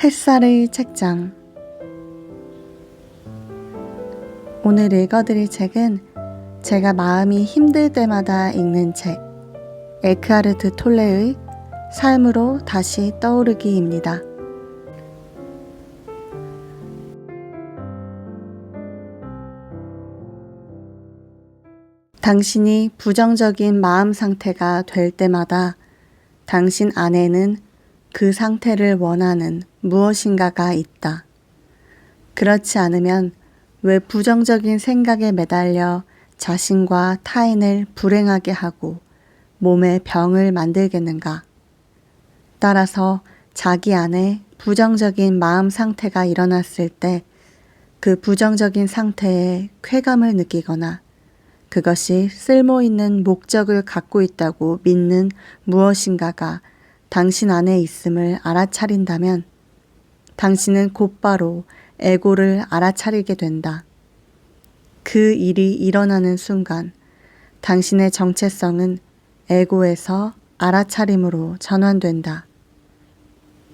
햇살의 책장 오늘 읽어드릴 책은 제가 마음이 힘들 때마다 읽는 책 에크하르트 톨레의 삶으로 다시 떠오르기입니다. 당신이 부정적인 마음 상태가 될 때마다 당신 안에는 그 상태를 원하는 무엇인가가 있다. 그렇지 않으면 왜 부정적인 생각에 매달려 자신과 타인을 불행하게 하고 몸에 병을 만들겠는가? 따라서 자기 안에 부정적인 마음 상태가 일어났을 때 그 부정적인 상태에 쾌감을 느끼거나 그것이 쓸모 있는 목적을 갖고 있다고 믿는 무엇인가가 당신 안에 있음을 알아차린다면 당신은 곧바로 에고를 알아차리게 된다. 그 일이 일어나는 순간 당신의 정체성은 에고에서 알아차림으로 전환된다.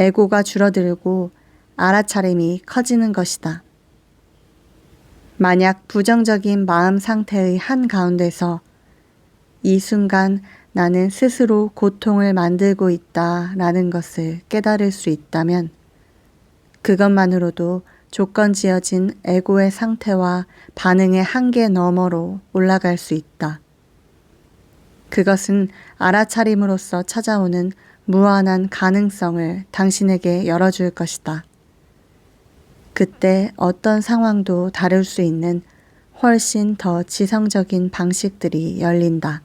에고가 줄어들고 알아차림이 커지는 것이다. 만약 부정적인 마음 상태의 한 가운데서 이 순간 나는 스스로 고통을 만들고 있다 라는 것을 깨달을 수 있다면 그것만으로도 조건 지어진 에고의 상태와 반응의 한계 너머로 올라갈 수 있다. 그것은 알아차림으로써 찾아오는 무한한 가능성을 당신에게 열어줄 것이다. 그때 어떤 상황도 다룰 수 있는 훨씬 더 지성적인 방식들이 열린다.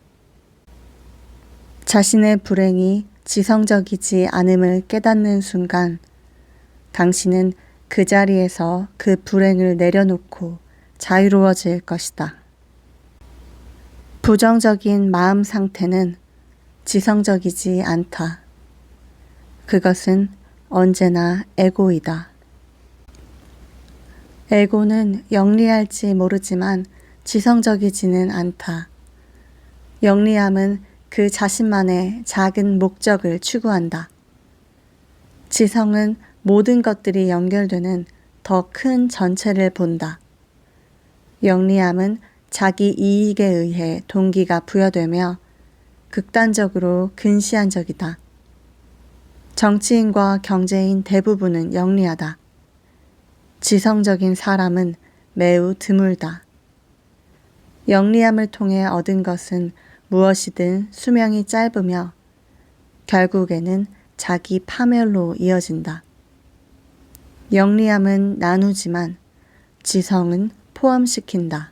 자신의 불행이 지성적이지 않음을 깨닫는 순간 당신은 그 자리에서 그 불행을 내려놓고 자유로워질 것이다. 부정적인 마음 상태는 지성적이지 않다. 그것은 언제나 에고이다. 에고는 영리할지 모르지만 지성적이지는 않다. 영리함은 그 자신만의 작은 목적을 추구한다. 지성은 모든 것들이 연결되는 더 큰 전체를 본다. 영리함은 자기 이익에 의해 동기가 부여되며 극단적으로 근시안적이다. 정치인과 경제인 대부분은 영리하다. 지성적인 사람은 매우 드물다. 영리함을 통해 얻은 것은 무엇이든 수명이 짧으며 결국에는 자기 파멸로 이어진다. 영리함은 나누지만 지성은 포함시킨다.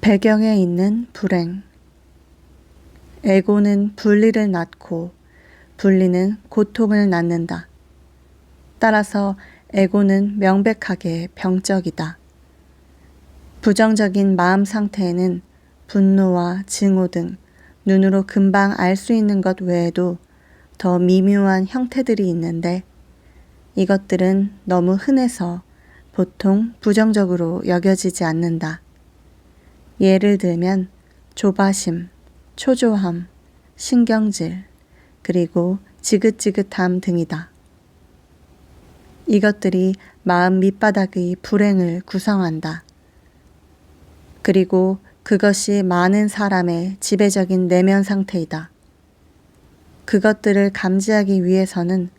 배경에 있는 불행. 에고는 분리를 낳고 분리는 고통을 낳는다. 따라서 에고는 명백하게 병적이다. 부정적인 마음 상태에는 분노와 증오 등 눈으로 금방 알 수 있는 것 외에도 더 미묘한 형태들이 있는데 이것들은 너무 흔해서 보통 부정적으로 여겨지지 않는다. 예를 들면 조바심, 초조함, 신경질, 그리고 지긋지긋함 등이다. 이것들이 마음 밑바닥의 불행을 구성한다. 그리고 그것이 많은 사람의 지배적인 내면 상태이다. 그것들을 감지하기 위해서는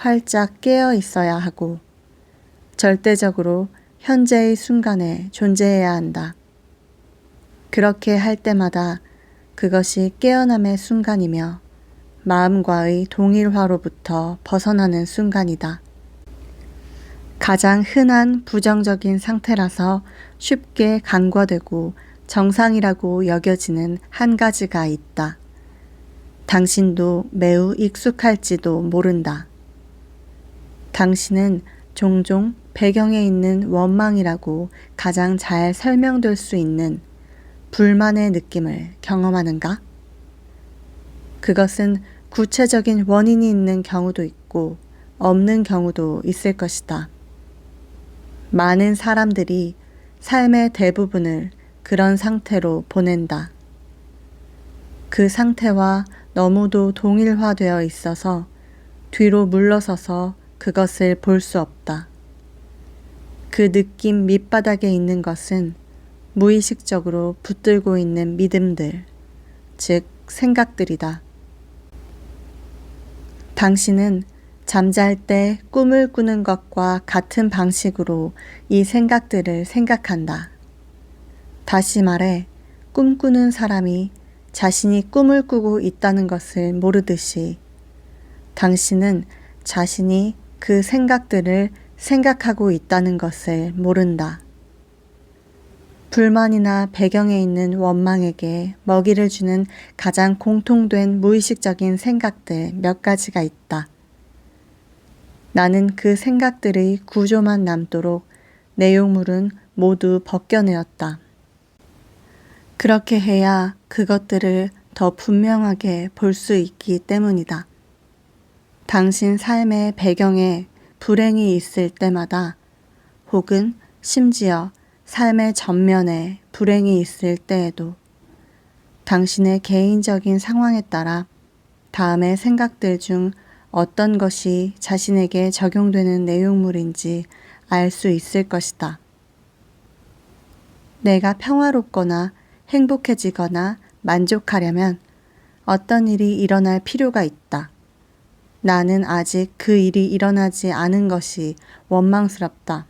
활짝 깨어 있어야 하고 절대적으로 현재의 순간에 존재해야 한다. 그렇게 할 때마다 그것이 깨어남의 순간이며 마음과의 동일화로부터 벗어나는 순간이다. 가장 흔한 부정적인 상태라서 쉽게 간과되고 정상이라고 여겨지는 한 가지가 있다. 당신도 매우 익숙할지도 모른다. 당신은 종종 배경에 있는 원망이라고 가장 잘 설명될 수 있는 불만의 느낌을 경험하는가? 그것은 구체적인 원인이 있는 경우도 있고 없는 경우도 있을 것이다. 많은 사람들이 삶의 대부분을 그런 상태로 보낸다. 그 상태와 너무도 동일화되어 있어서 뒤로 물러서서 그것을 볼 수 없다. 그 느낌 밑바닥에 있는 것은 무의식적으로 붙들고 있는 믿음들, 즉 생각들이다. 당신은 잠잘 때 꿈을 꾸는 것과 같은 방식으로 이 생각들을 생각한다. 다시 말해, 꿈꾸는 사람이 자신이 꿈을 꾸고 있다는 것을 모르듯이 당신은 자신이 그 생각들을 생각하고 있다는 것을 모른다. 불만이나 배경에 있는 원망에게 먹이를 주는 가장 공통된 무의식적인 생각들 몇 가지가 있다. 나는 그 생각들의 구조만 남도록 내용물은 모두 벗겨내었다. 그렇게 해야 그것들을 더 분명하게 볼 수 있기 때문이다. 당신 삶의 배경에 불행이 있을 때마다 혹은 심지어 삶의 전면에 불행이 있을 때에도 당신의 개인적인 상황에 따라 다음의 생각들 중 어떤 것이 자신에게 적용되는 내용물인지 알 수 있을 것이다. 내가 평화롭거나 행복해지거나 만족하려면 어떤 일이 일어날 필요가 있다. 나는 아직 그 일이 일어나지 않은 것이 원망스럽다.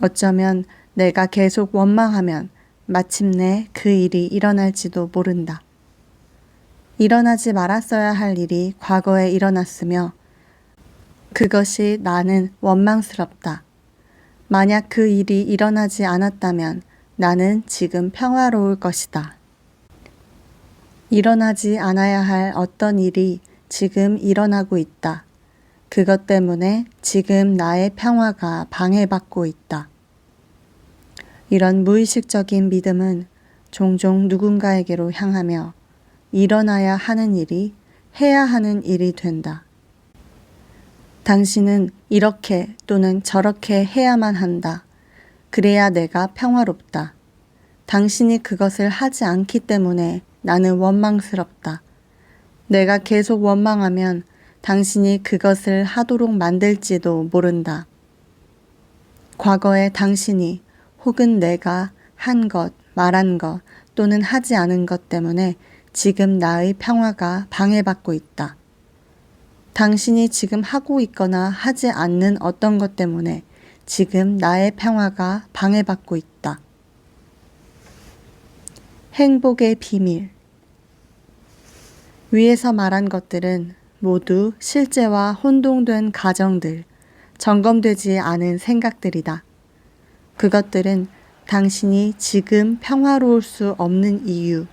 어쩌면 내가 계속 원망하면 마침내 그 일이 일어날지도 모른다. 일어나지 말았어야 할 일이 과거에 일어났으며 그것이 나는 원망스럽다. 만약 그 일이 일어나지 않았다면 나는 지금 평화로울 것이다. 일어나지 않아야 할 어떤 일이 지금 일어나고 있다. 그것 때문에 지금 나의 평화가 방해받고 있다. 이런 무의식적인 믿음은 종종 누군가에게로 향하며 일어나야 하는 일이 해야 하는 일이 된다. 당신은 이렇게 또는 저렇게 해야만 한다. 그래야 내가 평화롭다. 당신이 그것을 하지 않기 때문에 나는 원망스럽다. 내가 계속 원망하면 당신이 그것을 하도록 만들지도 모른다. 과거에 당신이 혹은 내가 한 것, 말한 것 또는 하지 않은 것 때문에 지금 나의 평화가 방해받고 있다. 당신이 지금 하고 있거나 하지 않는 어떤 것 때문에 지금 나의 평화가 방해받고 있다. 행복의 비밀. 위에서 말한 것들은 모두 실제와 혼동된 가정들, 점검되지 않은 생각들이다. 그것들은 당신이 지금 평화로울 수 없는 이유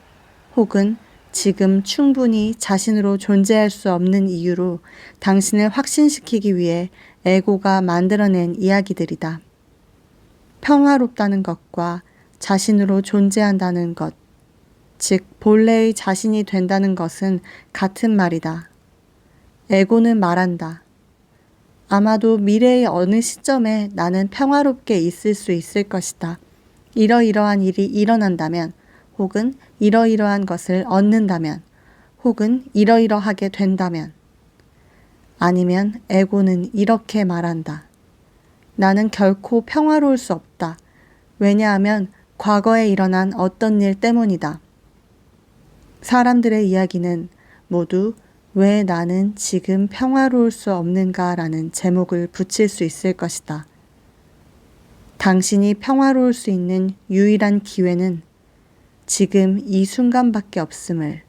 혹은 지금 충분히 자신으로 존재할 수 없는 이유로 당신을 확신시키기 위해 에고가 만들어낸 이야기들이다. 평화롭다는 것과 자신으로 존재한다는 것, 즉 본래의 자신이 된다는 것은 같은 말이다. 에고는 말한다. 아마도 미래의 어느 시점에 나는 평화롭게 있을 수 있을 것이다. 이러이러한 일이 일어난다면, 혹은 이러이러한 것을 얻는다면, 혹은 이러이러하게 된다면, 아니면 에고는 이렇게 말한다. 나는 결코 평화로울 수 없다. 왜냐하면 과거에 일어난 어떤 일 때문이다. 사람들의 이야기는 모두 왜 나는 지금 평화로울 수 없는가라는 제목을 붙일 수 있을 것이다. 당신이 평화로울 수 있는 유일한 기회는 지금 이 순간밖에 없음을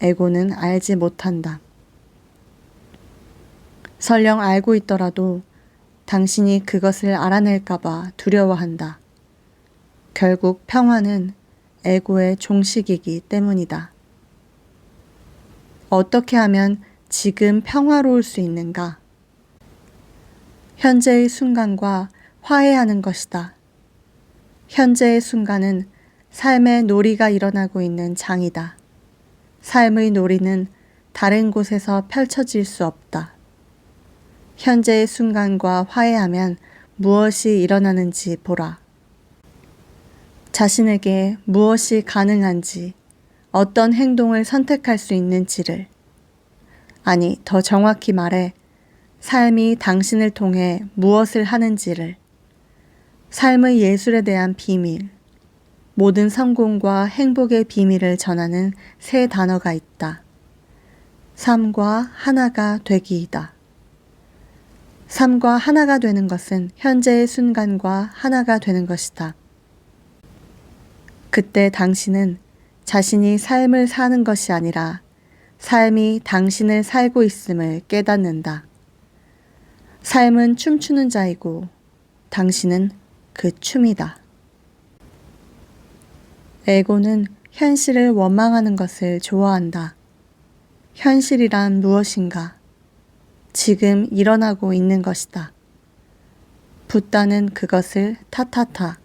에고는 알지 못한다. 설령 알고 있더라도 당신이 그것을 알아낼까봐 두려워한다. 결국 평화는 에고의 종식이기 때문이다. 어떻게 하면 지금 평화로울 수 있는가? 현재의 순간과 화해하는 것이다. 현재의 순간은 삶의 놀이가 일어나고 있는 장이다. 삶의 놀이는 다른 곳에서 펼쳐질 수 없다. 현재의 순간과 화해하면 무엇이 일어나는지 보라. 자신에게 무엇이 가능한지, 어떤 행동을 선택할 수 있는지를, 아니, 더 정확히 말해, 삶이 당신을 통해 무엇을 하는지를, 삶의 예술에 대한 비밀, 모든 성공과 행복의 비밀을 전하는 세 단어가 있다. 삶과 하나가 되기이다. 삶과 하나가 되는 것은 현재의 순간과 하나가 되는 것이다. 그때 당신은 자신이 삶을 사는 것이 아니라 삶이 당신을 살고 있음을 깨닫는다. 삶은 춤추는 자이고 당신은 그 춤이다. 에고는 현실을 원망하는 것을 좋아한다. 현실이란 무엇인가? 지금 일어나고 있는 것이다. 붓다는 그것을 타타타,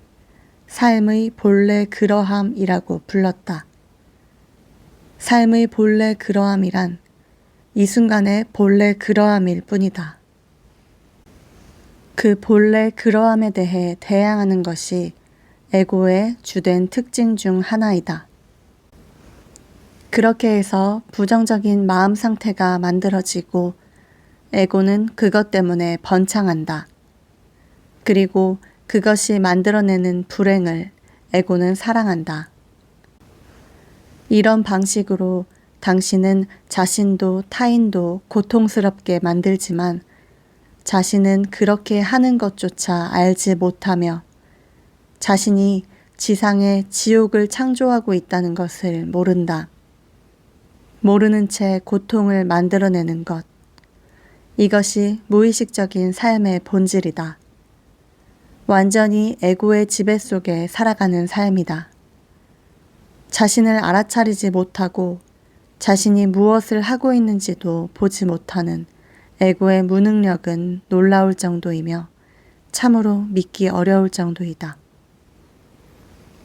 삶의 본래 그러함이라고 불렀다. 삶의 본래 그러함이란 이 순간의 본래 그러함일 뿐이다. 그 본래 그러함에 대해 대항하는 것이 에고의 주된 특징 중 하나이다. 그렇게 해서 부정적인 마음 상태가 만들어지고 에고는 그것 때문에 번창한다. 그리고 그것이 만들어내는 불행을 에고는 사랑한다. 이런 방식으로 당신은 자신도 타인도 고통스럽게 만들지만 자신은 그렇게 하는 것조차 알지 못하며 자신이 지상에 지옥을 창조하고 있다는 것을 모른다. 모르는 채 고통을 만들어내는 것. 이것이 무의식적인 삶의 본질이다. 완전히 에고의 지배 속에 살아가는 삶이다. 자신을 알아차리지 못하고 자신이 무엇을 하고 있는지도 보지 못하는 에고의 무능력은 놀라울 정도이며 참으로 믿기 어려울 정도이다.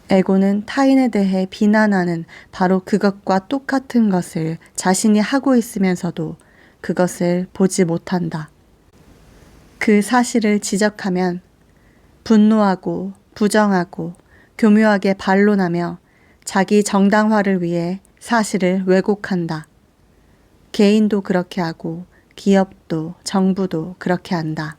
에고는 타인에 대해 비난하는 바로 그것과 똑같은 것을 자신이 하고 있으면서도 그것을 보지 못한다. 그 사실을 지적하면 분노하고 부정하고 교묘하게 반론하며 자기 정당화를 위해 사실을 왜곡한다. 개인도 그렇게 하고 기업도 정부도 그렇게 한다.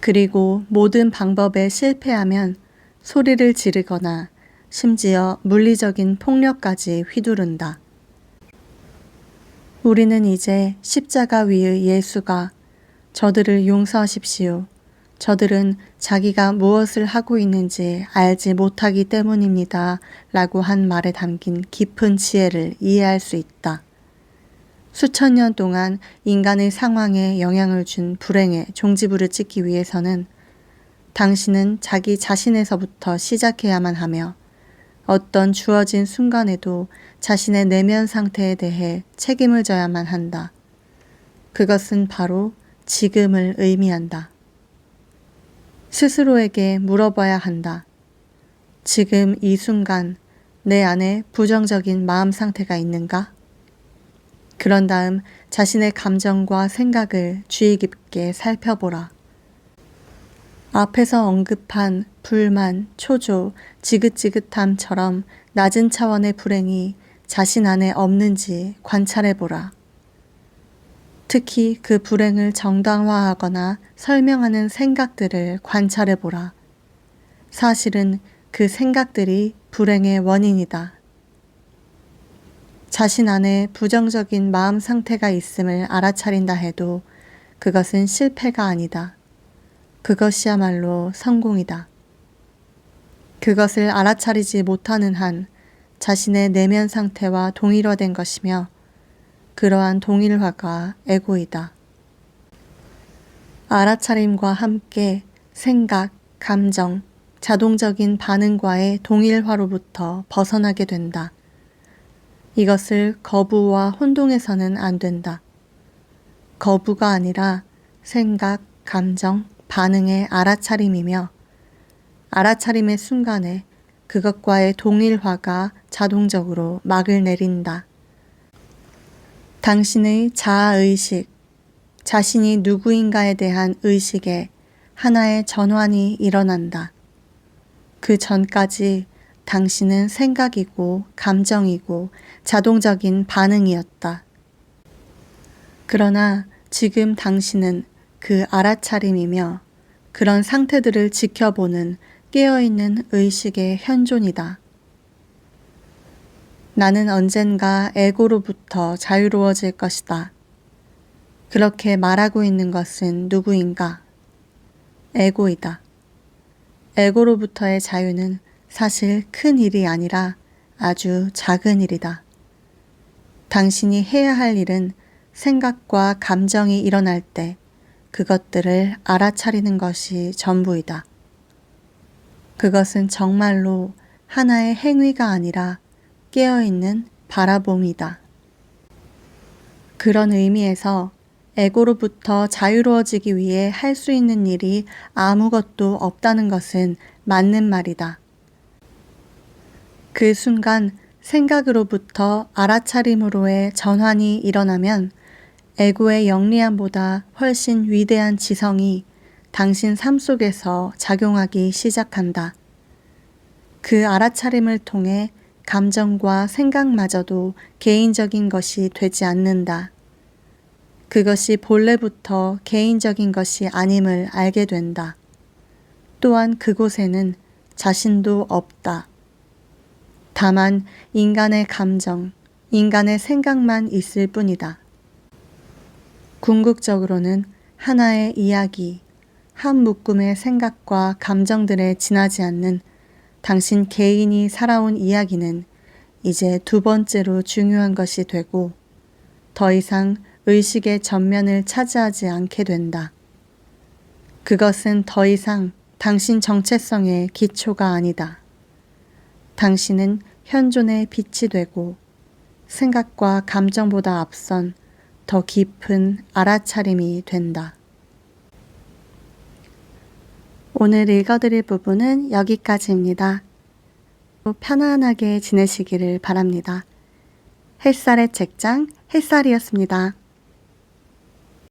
그리고 모든 방법에 실패하면 소리를 지르거나 심지어 물리적인 폭력까지 휘두른다. 우리는 이제 십자가 위의 예수가 저들을 용서하십시오. 저들은 자기가 무엇을 하고 있는지 알지 못하기 때문입니다. 라고 한 말에 담긴 깊은 지혜를 이해할 수 있다. 수천 년 동안 인간의 상황에 영향을 준 불행의 종지부를 찍기 위해서는 당신은 자기 자신에서부터 시작해야만 하며 어떤 주어진 순간에도 자신의 내면 상태에 대해 책임을 져야만 한다. 그것은 바로 지금을 의미한다. 스스로에게 물어봐야 한다. 지금 이 순간 내 안에 부정적인 마음 상태가 있는가? 그런 다음 자신의 감정과 생각을 주의 깊게 살펴보라. 앞에서 언급한 불만, 초조, 지긋지긋함처럼 낮은 차원의 불행이 자신 안에 없는지 관찰해 보라. 특히 그 불행을 정당화하거나 설명하는 생각들을 관찰해 보라. 사실은 그 생각들이 불행의 원인이다. 자신 안에 부정적인 마음 상태가 있음을 알아차린다 해도 그것은 실패가 아니다. 그것이야말로 성공이다. 그것을 알아차리지 못하는 한 자신의 내면 상태와 동일화된 것이며 그러한 동일화가 에고이다. 알아차림과 함께 생각, 감정, 자동적인 반응과의 동일화로부터 벗어나게 된다. 이것을 거부와 혼동해서는 안 된다. 거부가 아니라 생각, 감정, 반응의 알아차림이며 알아차림의 순간에 그것과의 동일화가 자동적으로 막을 내린다. 당신의 자아의식, 자신이 누구인가에 대한 의식에 하나의 전환이 일어난다. 그 전까지 당신은 생각이고 감정이고 자동적인 반응이었다. 그러나 지금 당신은 그 알아차림이며 그런 상태들을 지켜보는 깨어있는 의식의 현존이다. 나는 언젠가 에고로부터 자유로워질 것이다. 그렇게 말하고 있는 것은 누구인가? 에고이다. 에고로부터의 자유는 사실 큰 일이 아니라 아주 작은 일이다. 당신이 해야 할 일은 생각과 감정이 일어날 때 그것들을 알아차리는 것이 전부이다. 그것은 정말로 하나의 행위가 아니라 깨어있는 바라봄이다. 그런 의미에서 에고로부터 자유로워지기 위해 할 수 있는 일이 아무것도 없다는 것은 맞는 말이다. 그 순간 생각으로부터 알아차림으로의 전환이 일어나면 에고의 영리함보다 훨씬 위대한 지성이 당신 삶 속에서 작용하기 시작한다. 그 알아차림을 통해 감정과 생각마저도 개인적인 것이 되지 않는다. 그것이 본래부터 개인적인 것이 아님을 알게 된다. 또한 그곳에는 자신도 없다. 다만 인간의 감정, 인간의 생각만 있을 뿐이다. 궁극적으로는 하나의 이야기, 한 묶음의 생각과 감정들에 지나지 않는 당신 개인이 살아온 이야기는 이제 두 번째로 중요한 것이 되고 더 이상 의식의 전면을 차지하지 않게 된다. 그것은 더 이상 당신 정체성의 기초가 아니다. 당신은 현존의 빛이 되고 생각과 감정보다 앞선 더 깊은 알아차림이 된다. 오늘 읽어드릴 부분은 여기까지입니다. 편안하게 지내시기를 바랍니다. 햇살의 책장 햇살이었습니다.